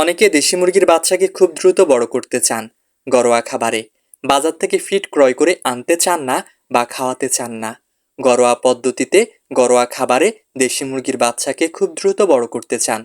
অনেকে দেশি মুরগির বাচ্চাকে খুব দ্রুত বড় করতে চান ঘরোয়া খাবারে। বাজার থেকে ফিট ক্রয় করে আনতে চান না বা খাওয়াতে চান না। ঘরোয়া পদ্ধতিতে ঘরোয়া খাবারে দেশি মুরগির বাচ্চাকে খুব দ্রুত বড় করতে চান।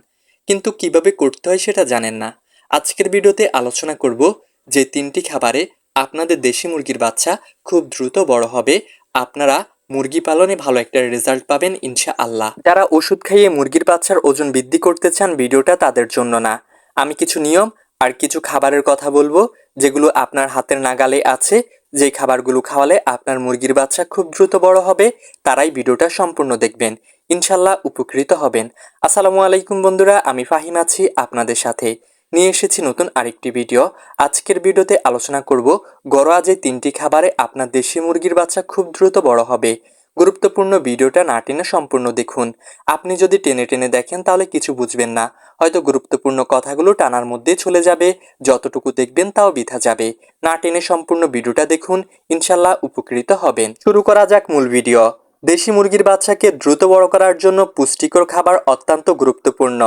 কিন্তু কীভাবে করতে হয় সেটা জানেন না। আজকের ভিডিওতে আলোচনা করব যে তিনটি খাবারে আপনাদের দেশি মুরগির বাচ্চা খুব দ্রুত বড় হবে, আপনারা মুরগি পালনে ভালো একটা রেজাল্ট পাবেন ইনশা আল্লাহ যারা ওষুধ খাইয়ে মুরগির বাচ্চার ওজন বৃদ্ধি করতে চান ভিডিওটা তাদের জন্য না। আমি কিছু নিয়ম আর কিছু খাবারের কথা বলব, যেগুলো আপনার হাতের নাগালে আছে। যে খাবারগুলো খাওয়ালে আপনার মুরগির বাচ্চা খুব দ্রুত বড় হবে, তারাই ভিডিওটা সম্পূর্ণ দেখবেন। ইনশাল্লাহ উপকৃত হবেন। আসসালামু আলাইকুম বন্ধুরা, আমি ফাহিম আছি আপনাদের সাথে। নিয়ে এসেছি নতুন আরেকটি ভিডিও। আজকের ভিডিওতে আলোচনা করব, ঘরোয়া যে তিনটি খাবারে আপনার দেশি মুরগির বাচ্চা খুব দ্রুত বড় হবে। গুরুত্বপূর্ণ ভিডিওটা না টেনে সম্পূর্ণ দেখুন। আপনি যদি টেনে টেনে দেখেন, তাহলে কিছু বুঝবেন না। হয়তো গুরুত্বপূর্ণ কথাগুলো টানার মধ্যে চলে যাবে, যতটুকু দেখবেন তাও বিধা যাবে। না টেনে সম্পূর্ণ ভিডিওটা দেখুন ইনশাল্লাহ উপকৃত হবেন। শুরু করা যাক মূল ভিডিও। দেশি মুরগির বাচ্চাকে দ্রুত বড় করার জন্য পুষ্টিকর খাবার অত্যন্ত গুরুত্বপূর্ণ।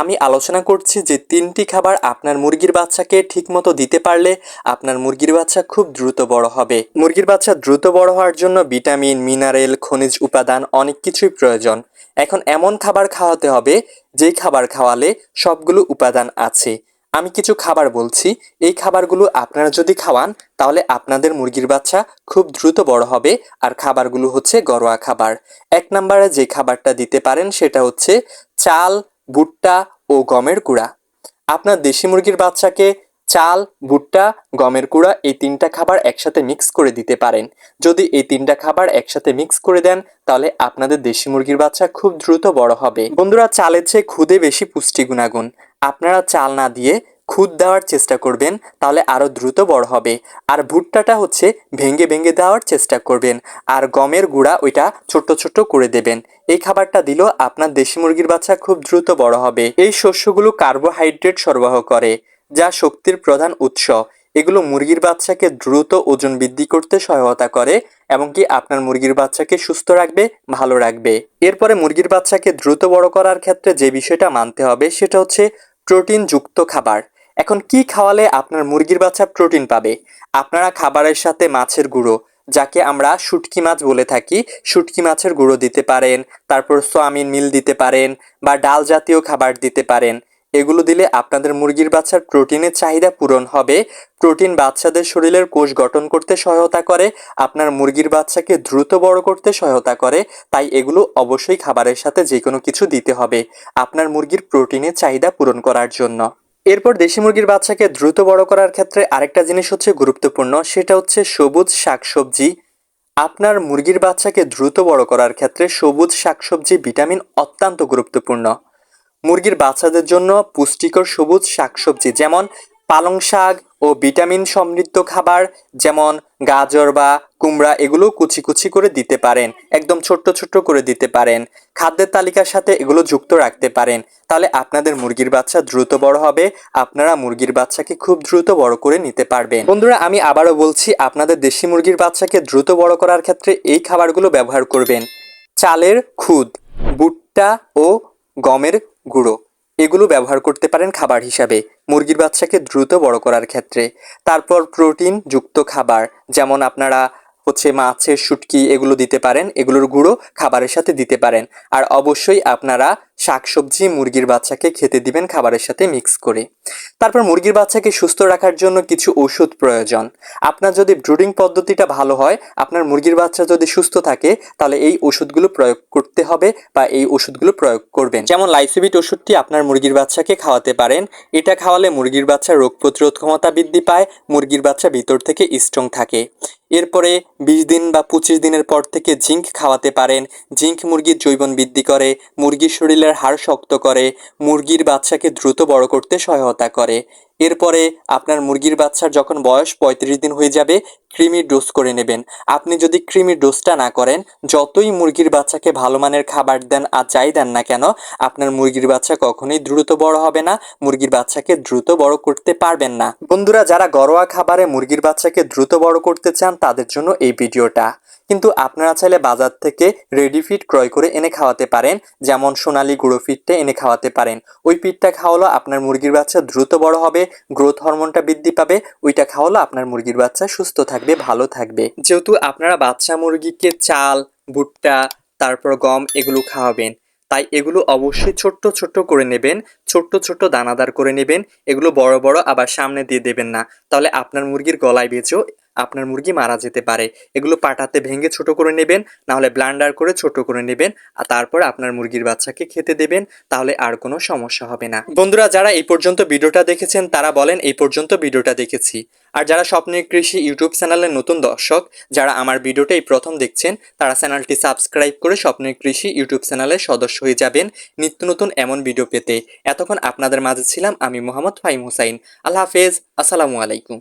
আমি আলোচনা করছি যে তিনটি খাবার আপনার মুরগির বাচ্চাকে ঠিকমতো দিতে পারলে আপনার মুরগির বাচ্চা খুব দ্রুত বড় হবে। মুরগির বাচ্চা দ্রুত বড় হওয়ার জন্য ভিটামিন, মিনারেল, খনিজ উপাদান অনেক কিছুই প্রয়োজন। এখন এমন খাবার খাওয়াতে হবে যেই খাবার খাওয়ালে সবগুলো উপাদান আছে। আমি কিছু খাবার বলছি। এই খাবারগুলো আপনারা যদি খাওয়ান, তাহলে আপনাদের মুরগির বাচ্চা খুব দ্রুত বড় হবে। আর খাবারগুলো হচ্ছে ঘরোয়া খাবার। এক নম্বরে যে খাবারটা দিতে পারেন সেটা হচ্ছে চাল ভুট্টা ও গমের কুড়া আপনার দেশি মুরগির বাচ্চাকে চাল, ভুট্টা, গমের কুড়া এই তিনটা খাবার একসাথে মিক্স করে দিতে পারেন। যদি এই তিনটা খাবার একসাথে মিক্স করে দেন, তাহলে আপনাদের দেশি মুরগির বাচ্চা খুব দ্রুত বড় হবে। বন্ধুরা, চালের চেয়ে খুদে বেশি পুষ্টি গুণাগুণ আপনারা চাল না দিয়ে খুদ দেওয়ার চেষ্টা করবেন, তাহলে আরও দ্রুত বড় হবে। আর ভুট্টাটা হচ্ছে ভেঙে ভেঙে দেওয়ার চেষ্টা করবেন। আর গমের গুঁড়া ওইটা ছোট্ট ছোট্ট করে দেবেন। এই খাবারটা দিলেও আপনার দেশি মুরগির বাচ্চা খুব দ্রুত বড় হবে। এই শস্যগুলো কার্বোহাইড্রেট সরবরাহ করে, যা শক্তির প্রধান উৎস। এগুলো মুরগির বাচ্চাকে দ্রুত ওজন বৃদ্ধি করতে সহায়তা করে, এমনকি আপনার মুরগির বাচ্চাকে সুস্থ রাখবে, ভালো রাখবে। এরপরে মুরগির বাচ্চাকে দ্রুত বড় করার ক্ষেত্রে যে বিষয়টা মানতে হবে, সেটা হচ্ছে প্রোটিনযুক্ত খাবার। এখন কি খাওয়ালে আপনার মুরগির বাচ্চা প্রোটিন পাবে? আপনারা খাবারের সাথে মাছের গুঁড়ো, যাকে আমরা শুটকি মাছ বলে থাকি, শুটকি মাছের গুঁড়ো দিতে পারেন, তারপর সোয়াবিন মিল দিতে পারেন বা ডাল জাতীয় খাবার দিতে পারেন। এগুলো দিলে আপনাদের মুরগির বাচ্চার প্রোটিনের চাহিদা পূরণ হবে। প্রোটিন বাচ্চাদের শরীরের কোষ গঠন করতে সহায়তা করে, আপনার মুরগির বাচ্চাকে দ্রুত বড় করতে সহায়তা করে, তাই এগুলো অবশ্যই খাবারের সাথে যে কোনো কিছু দিতে হবে, আপনার মুরগির প্রোটিনের চাহিদা পূরণ করার জন্য। এরপর দেশি মুরগির বাচ্চাকে দ্রুত বড় করার ক্ষেত্রে আরেকটা জিনিস হচ্ছে গুরুত্বপূর্ণ, সেটা হচ্ছে সবুজ শাকসবজি। আপনার মুরগির বাচ্চাকে দ্রুত বড় করার ক্ষেত্রে সবুজ শাকসবজি ভিটামিন অত্যন্ত গুরুত্বপূর্ণ। মুরগির বাচ্চাদের জন্য পুষ্টিকর সবুজ শাকসবজি, যেমন পালং শাক ও ভিটামিন সমৃদ্ধ খাবার, যেমন গাজর বা কুমড়া এগুলো কুচি কুচি করে দিতে পারেন, একদম ছোট্ট ছোট্ট করে দিতে পারেন। খাদ্যের তালিকার সাথে এগুলো যুক্ত রাখতে পারেন। তাহলে আপনাদের মুরগির বাচ্চা দ্রুত বড় হবে, আপনারা মুরগির বাচ্চাকে খুব দ্রুত বড় করে নিতে পারবেন। বন্ধুরা, আমি আবারও বলছি, আপনাদের দেশি মুরগির বাচ্চাকে দ্রুত বড় করার ক্ষেত্রে এই খাবারগুলো ব্যবহার করবেন। চালের খুদ, ভুট্টা ও গমের গুঁড়ো। এগুলো ব্যবহার করতে পারেন খাবার হিসাবে, মুরগির বাচ্চাকে দ্রুত বড় করার ক্ষেত্রে। তারপর প্রোটিন যুক্ত খাবার, যেমন আপনারা হচ্ছে মাছের শুটকি এগুলো দিতে পারেন, এগুলোর গুঁড়ো খাবারের সাথে দিতে পারেন। আর অবশ্যই আপনারা শাকসবজি মুরগির বাচ্চাকে খেতে দিবেন খাবারের সাথে মিক্স করে। তারপর মুরগির বাচ্চাকে সুস্থ রাখার জন্য কিছু ওষুধ প্রয়োজন। আপনার যদি ব্রুডিং পদ্ধতিটা ভালো হয়, আপনার মুরগির বাচ্চা যদি সুস্থ থাকে, তাহলে এই ওষুধগুলো প্রয়োগ করতে হবে বা এই ওষুধগুলো প্রয়োগ করবেন। যেমন লাইসিবিট ওষুধটি আপনার মুরগির বাচ্চাকে খাওয়াতে পারেন। এটা খাওয়ালে মুরগির বাচ্চা রোগ প্রতিরোধ ক্ষমতা বৃদ্ধি পায়, মুরগির বাচ্চা ভিতর থেকে স্ট্রং থাকে। এরপরে বিশ দিন বা পঁচিশ দিনের পর থেকে জিঙ্ক খাওয়াতে পারেন। জিঙ্ক মুরগির জৈবন বৃদ্ধি করে, মুরগির শরীরের হাড় শক্ত করে, মুরগির বাচ্চাকে দ্রুত বড় করতে সহায়তা করে। এরপরে আপনার মুরগির বাচ্চার যখন বয়স পঁয়ত্রিশ দিন হয়ে যাবে ক্রিমির ডোজ করে নেবেন। আপনি যদি ক্রিমির ডোজটা না করেন, যতই মুরগির বাচ্চাকে ভালো মানের খাবার দেন আর যাই দেন না কেন, আপনার মুরগির বাচ্চা কখনোই দ্রুত বড় হবে না, মুরগির বাচ্চাকে দ্রুত বড় করতে পারবেন না। বন্ধুরা, যারা ঘরোয়া খাবারে মুরগির বাচ্চাকে দ্রুত বড় করতে চান, তাদের জন্য এই ভিডিওটা। কিন্তু আপনারা চাইলে বাজার থেকে রেডি ফিড ক্রয় করে এনে খাওয়াতে পারেন, যেমন সোনালী গুঁড়ো ফিডটা এনে খাওয়াতে পারেন। ওই ফিডটা খাওয়ালো আপনার মুরগির বাচ্চা দ্রুত বড় হবে গ্রোথ হরমোনটা বৃদ্ধি পাবে, ওইটা খাওয়ালো আপনার মুরগির বাচ্চা সুস্থ থাকবে, ভালো থাকবে। যেহেতু আপনারা বাচ্চা, মুরগিকে চাল, ভুট্টা, তারপর গম এগুলো খাওয়াবেন, তাই এগুলো অবশ্যই ছোট্ট ছোট্ট করে নেবেন, ছোট্ট ছোট্ট দানাদার করে নেবেন, এগুলো বড় বড় আবার সামনে দিয়ে দেবেন না। তাহলে আপনার মুরগির গলায় বেঁচেও আপনার মুরগি মারা যেতে পারে। এগুলো পাটাতে ভেঙে ছোট করে নেবেন, নাহলে ব্লান্ডার করে ছোট করে নেবেন, আর তারপর আপনার মুরগির বাচ্চাকে খেতে দেবেন, তাহলে আর কোনো সমস্যা হবে না। বন্ধুরা, যারা এই পর্যন্ত ভিডিওটা দেখেছেন, তারা বলেন, এই পর্যন্ত ভিডিওটা দেখেছি। আর যারা স্বপ্নের কৃষি ইউটিউব চ্যানেলের নতুন দর্শক, যারা আমার ভিডিওটা এই প্রথম দেখছেন, তারা চ্যানেলটি সাবস্ক্রাইব করে স্বপ্নের কৃষি ইউটিউব চ্যানেলের সদস্য হয়ে যাবেন নিত্য নতুন এমন ভিডিও পেতে। এতক্ষণ আপনাদের মাঝে ছিলাম আমি মোহাম্মদ ফাইম হুসাইন। আল্লাহ হাফেজ, আসসালামু আলাইকুম।